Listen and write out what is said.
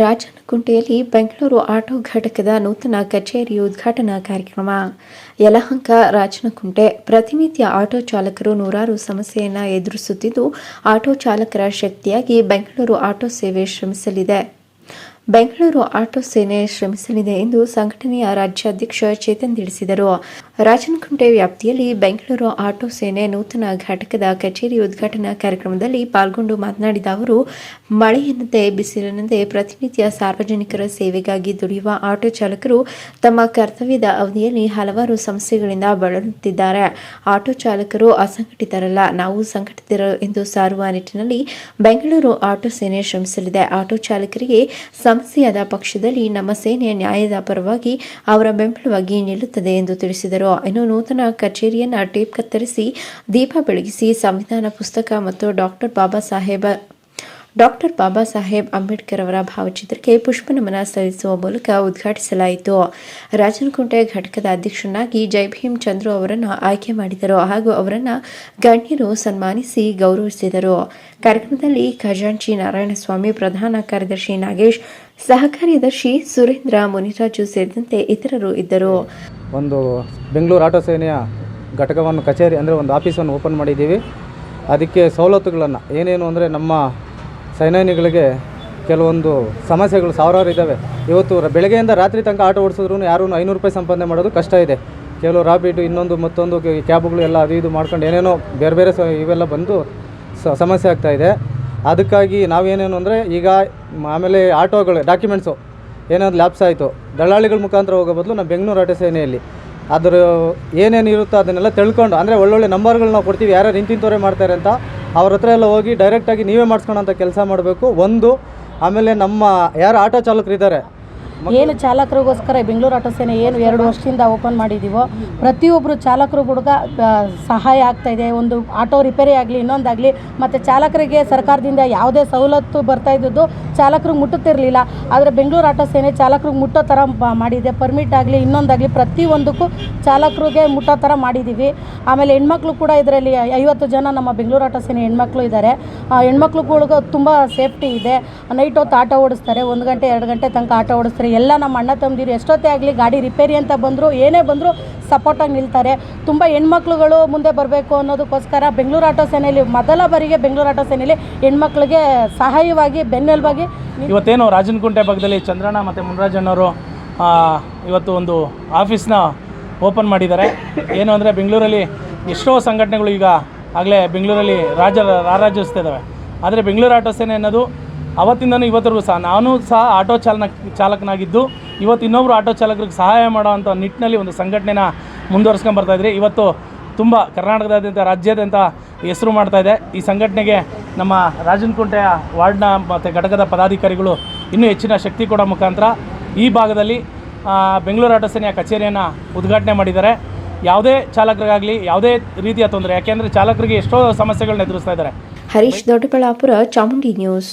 ರಾಜನಕುಂಟೆಯಲ್ಲಿ Bengaluru auto ಘಟಕದ ನೂತನ ಕಚೇರಿ ಉದ್ಘಾಟನಾ ಕಾರ್ಯಕ್ರಮ. ಯಲಹಂಕ ರಾಜನಕುಂಟೆ ಪ್ರತಿನಿತ್ಯ ಆಟೋ ಚಾಲಕರು ನೂರಾರು ಸಮಸ್ಯೆಯನ್ನು ಎದುರಿಸುತ್ತಿದ್ದು, ಆಟೋ ಚಾಲಕರ ಶಕ್ತಿಯಾಗಿ ಬೆಂಗಳೂರು ಆಟೋ ಸೇವೆ ಶ್ರಮಿಸಲಿದೆ. ಬೆಂಗಳೂರು ಆಟೋ ಸೇನೆ ಶ್ರಮಿಸಲಿದೆ ಎಂದು ಸಂಘಟನೆಯ ರಾಜ್ಯಾಧ್ಯಕ್ಷ ಚೇತನ್ ತಿಳಿಸಿದರು. ರಾಜನಕುಂಟೆ ವ್ಯಾಪ್ತಿಯಲ್ಲಿ ಬೆಂಗಳೂರು ಆಟೋ ಸೇನೆ ನೂತನ ಘಟಕದ ಕಚೇರಿ ಉದ್ಘಾಟನಾ ಕಾರ್ಯಕ್ರಮದಲ್ಲಿ ಪಾಲ್ಗೊಂಡು ಮಾತನಾಡಿದ ಅವರು ಮಳೆಯಿಂದ ಬಿಸಿಲಿನಂತೆ ಪ್ರತಿನಿತ್ಯ ಸಾರ್ವಜನಿಕರ ಸೇವೆಗಾಗಿ ದುಡಿಯುವ ಆಟೋ ಚಾಲಕರು ತಮ್ಮ ಕರ್ತವ್ಯದ ಅವಧಿಯಲ್ಲಿ ಹಲವಾರು ಸಮಸ್ಯೆಗಳಿಂದ ಬಳಲುತ್ತಿದ್ದಾರೆ. ಆಟೋ ಚಾಲಕರು ಅಸಂಘಟಿತರಲ್ಲ, ನಾವು ಸಂಘಟಿತರು ಎಂದು ಸಾರುವ ನಿಟ್ಟಿನಲ್ಲಿ ಬೆಂಗಳೂರು ಆಟೋ ಸೇನೆ ಶ್ರಮಿಸಲಿದೆ. ಆಟೋ ಚಾಲಕರಿಗೆ ಸಮಸ್ಯೆಯಾದ ಪಕ್ಷದಲ್ಲಿ ನಮ್ಮ ಸೇನೆ ನ್ಯಾಯದ ಪರವಾಗಿ ಅವರ ಬೆಂಬಲವಾಗಿ ನಿಲ್ಲುತ್ತದೆ ಎಂದು ತಿಳಿಸಿದರು. ಇನ್ನು ನೂತನ ಕಚೇರಿಯನ್ನ ಟೇಪ್ ಕತ್ತರಿಸಿ ದೀಪ ಬೆಳಗಿಸಿ ಸಂವಿಧಾನ ಪುಸ್ತಕ ಮತ್ತು ಡಾಕ್ಟರ್ ಬಾಬಾ ಸಾಹೇಬ ಡಾಕ್ಟರ್ ಬಾಬಾ ಸಾಹೇಬ್ ಅಂಬೇಡ್ಕರ್ ಅವರ ಭಾವಚಿತ್ರಕ್ಕೆ ಪುಷ್ಪನಮನ ಸಲ್ಲಿಸುವ ಮೂಲಕ ಉದ್ಘಾಟಿಸಲಾಯಿತು. ರಾಜನಕುಂಟೆ ಘಟಕದ ಅಧ್ಯಕ್ಷನಾಗಿ ಜೈಭೀಮ್ ಚಂದ್ರು ಅವರನ್ನು ಆಯ್ಕೆ ಮಾಡಿದರು ಹಾಗೂ ಅವರನ್ನು ಗಣ್ಯರು ಸನ್ಮಾನಿಸಿ ಗೌರವಿಸಿದರು. ಕಾರ್ಯಕ್ರಮದಲ್ಲಿ ಖಜಾಂಚಿ ನಾರಾಯಣಸ್ವಾಮಿ, ಪ್ರಧಾನ ಕಾರ್ಯದರ್ಶಿ ನಾಗೇಶ್ ಸಹ ಕಾರ್ಯದರ್ಶಿ ಸುರೇಂದ್ರ ಮುನಿರಾಜು ಸೇರಿದಂತೆ ಇತರರು ಇದ್ದರು. ಒಂದು ಬೆಂಗಳೂರು ಆಟೋ ಸೇನೆಯ ಘಟಕವನ್ನು, ಕಚೇರಿ ಅಂದರೆ ಒಂದು ಆಫೀಸನ್ನು ಓಪನ್ ಮಾಡಿದ್ದೀವಿ. ಅದಕ್ಕೆ ಸವಲತ್ತುಗಳನ್ನು ಏನೇನು ಅಂದರೆ ನಮ್ಮ ಸೈನ್ಯಾನಿಗಳಿಗೆ ಕೆಲವೊಂದು ಸಮಸ್ಯೆಗಳು ಸಾವಿರಾರು ಇದ್ದಾವೆ. ಇವತ್ತು ಬೆಳಗ್ಗೆಯಿಂದ ರಾತ್ರಿ ತನಕ ಆಟೋ ಓಡಿಸಿದ್ರು ಯಾರೂ ಐನೂರು ರೂಪಾಯಿ ಸಂಪಾದನೆ ಮಾಡೋದು ಕಷ್ಟ ಇದೆ. ಕೆಲವು ರಾಬಿಟು ಇನ್ನೊಂದು ಮತ್ತೊಂದು ಕ್ಯಾಬ್ಗಳು ಎಲ್ಲ ಅದು ಇದು ಮಾಡ್ಕೊಂಡು ಏನೇನೋ ಬೇರೆ ಬೇರೆ ಇವೆಲ್ಲ ಬಂದು ಸಮಸ್ಯೆ ಆಗ್ತಾಯಿದೆ ಅದಕ್ಕಾಗಿ ನಾವೇನೇನು ಅಂದರೆ ಈಗ ಆಮೇಲೆ ಆಟೋಗಳು ಡಾಕ್ಯುಮೆಂಟ್ಸು ಏನಾದ್ರು ಲ್ಯಾಪ್ಸ್ ಆಯಿತು. ದಳ್ಳಾಳಿಗಳ ಮುಖಾಂತರ ಹೋಗೋ ಬದಲು ನಾವು ಬೆಂಗಳೂರು ಆಟೋ ಸೇನೆಯಲ್ಲಿ. ಅದರ ಏನೇನು ಇರುತ್ತೋ ಅದನ್ನೆಲ್ಲ ತಿಳ್ಕೊಂಡು, ಅಂದರೆ ಒಳ್ಳೊಳ್ಳೆ ನಂಬರ್ಗಳು ನಾವು ಕೊಡ್ತೀವಿ ಯಾರ್ಯಾರು ಇಂತಿಂತವರೇ ಮಾಡ್ತಾರೆ ಅಂತ ಅವ್ರ ಹತ್ರ ಎಲ್ಲ ಹೋಗಿ ಡೈರೆಕ್ಟಾಗಿ ನೀವೇ ಮಾಡಿಸ್ಕೊಳೋಂಥ ಕೆಲಸ ಮಾಡಬೇಕು. ಒಂದು, ಆಮೇಲೆ ನಮ್ಮ ಯಾರು ಆಟೋ ಚಾಲಕರಿದ್ದಾರೆ ಏನು ಚಾಲಕರಿಗೋಸ್ಕರ ಬೆಂಗಳೂರು ಆಟೋ ಸೇನೆ ಏನು ಎರಡು ವರ್ಷದಿಂದ ಓಪನ್ ಮಾಡಿದ್ದೀವೋ ಪ್ರತಿಯೊಬ್ಬರು ಚಾಲಕರು ಹುಡುಗ ಸಹಾಯ ಆಗ್ತಾ ಇದೆ. ಒಂದು ಆಟೋ ರಿಪೇರಿ ಆಗಲಿ, ಇನ್ನೊಂದಾಗಲಿ, ಮತ್ತು ಚಾಲಕರಿಗೆ ಸರ್ಕಾರದಿಂದ ಯಾವುದೇ ಸವಲತ್ತು ಬರ್ತಾ ಇದ್ದದ್ದು ಚಾಲಕರಿಗೆ ಮುಟ್ಟುತ್ತಿರಲಿಲ್ಲ. ಆದರೆ ಬೆಂಗಳೂರು ಆಟೋ ಸೇನೆ ಚಾಲಕರಿಗೆ ಮುಟ್ಟೋ ಥರ ಮಾಡಿದೆ. ಪರ್ಮಿಟ್ ಆಗಲಿ, ಇನ್ನೊಂದಾಗಲಿ ಪ್ರತಿಯೊಂದಕ್ಕೂ ಚಾಲಕರಿಗೆ ಮುಟ್ಟೋ ಥರ ಮಾಡಿದ್ದೀವಿ ಆಮೇಲೆ ಹೆಣ್ಮಕ್ಳು ಕೂಡ ಇದರಲ್ಲಿ ಐವತ್ತು ಜನ ನಮ್ಮ ಬೆಂಗಳೂರು ಆಟೋ ಸೇನೆ ಹೆಣ್ಮಕ್ಳು ಇದ್ದಾರೆ. ಹೆಣ್ಮಕ್ಳುಗಳಿಗೂ ತುಂಬ ಸೇಫ್ಟಿ ಇದೆ. ನೈಟ್ ಹೊತ್ತು ಆಟೋ ಓಡಿಸ್ತಾರೆ. ಒಂದು ಗಂಟೆ, ಎರಡು ಗಂಟೆ ತನಕ ಆಟೋ ಓಡಿಸ್ತಾರೆ. ಎಲ್ಲ ನಮ್ಮ ಅಣ್ಣ ತಮ್ಮದಿರು ಎಷ್ಟೊತ್ತೇ ಆಗಲಿ ಗಾಡಿ ರಿಪೇರಿ ಅಂತ ಬಂದರು, ಏನೇ ಬಂದರೂ ಸಪೋರ್ಟಾಗಿ ನಿಲ್ತಾರೆ. ತುಂಬ ಹೆಣ್ಮಕ್ಳುಗಳು ಮುಂದೆ ಬರಬೇಕು ಅನ್ನೋದಕ್ಕೋಸ್ಕರ ಬೆಂಗಳೂರು ಆಟೋ ಸೇನೆಯಲ್ಲಿ, ಮೊದಲ ಬಾರಿಗೆ ಬೆಂಗಳೂರು ಆಟೋ ಸೇನೆಯಲ್ಲಿ ಹೆಣ್ಮಕ್ಳಿಗೆ ಸಹಾಯವಾಗಿ, ಬೆನ್ನೆಲುಬಾಗಿ ಇವತ್ತೇನು ರಾಜನಕುಂಟೆ ಭಾಗದಲ್ಲಿ ಚಂದ್ರಣ್ಣ ಮತ್ತು ಮುನರಾಜಣ್ಣವರು ಇವತ್ತು ಒಂದು ಆಫೀಸ್ನ ಓಪನ್ ಮಾಡಿದ್ದಾರೆ. ಏನು ಅಂದರೆ ಬೆಂಗಳೂರಲ್ಲಿ ಎಷ್ಟೋ ಸಂಘಟನೆಗಳು ಈಗ ಆಗಲೇ ಬೆಂಗಳೂರಲ್ಲಿ ರಾಜ ರಾರಾಜಿಸ್ತಾ ಇದ್ದಾವೆ ಆದರೆ ಬೆಂಗಳೂರು ಆಟೋ ಸೇನೆ ಅನ್ನೋದು ಅವತ್ತಿಂದನೂ ಇವತ್ತರೆಗೂ ಸಹ ನಾನು ಸಹ ಆಟೋ ಚಾಲನ ಚಾಲಕನಾಗಿದ್ದು ಇವತ್ತು ಇನ್ನೊಬ್ಬರು ಆಟೋ ಚಾಲಕರಿಗೆ ಸಹಾಯ ಮಾಡೋ ನಿಟ್ಟಿನಲ್ಲಿ ಒಂದು ಸಂಘಟನೆನ ಮುಂದುವರ್ಸ್ಕೊಂಡು ಬರ್ತಾ ಇದ್ರಿ. ಇವತ್ತು ತುಂಬ ಕರ್ನಾಟಕದಾದ್ಯಂತ, ರಾಜ್ಯಾದ್ಯಂತ ಹೆಸರು ಮಾಡ್ತಾ ಇದೆ. ಈ ಸಂಘಟನೆಗೆ ನಮ್ಮ ರಾಜನಕುಂಟೆಯ ವಾರ್ಡ್ನ ಮತ್ತು ಘಟಕದ ಪದಾಧಿಕಾರಿಗಳು ಇನ್ನೂ ಹೆಚ್ಚಿನ ಶಕ್ತಿ ಕೊಡೋ ಮುಖಾಂತರ ಈ ಭಾಗದಲ್ಲಿ ಬೆಂಗಳೂರು ಆಟೋ ಸೇನೆಯ ಕಚೇರಿಯನ್ನು ಉದ್ಘಾಟನೆ ಮಾಡಿದ್ದಾರೆ. ಯಾವುದೇ ಚಾಲಕರಿಗಾಗಲಿ, ಯಾವುದೇ ರೀತಿಯ ತೊಂದರೆ, ಯಾಕೆಂದರೆ ಚಾಲಕರಿಗೆ ಎಷ್ಟೋ ಸಮಸ್ಯೆಗಳನ್ನ ಎದುರಿಸ್ತಾ ಇದ್ದಾರೆ. ಹರೀಶ್ ದೊಡ್ಡಬಳ್ಳಾಪುರ, ಚಾಮುಂಡಿ ನ್ಯೂಸ್.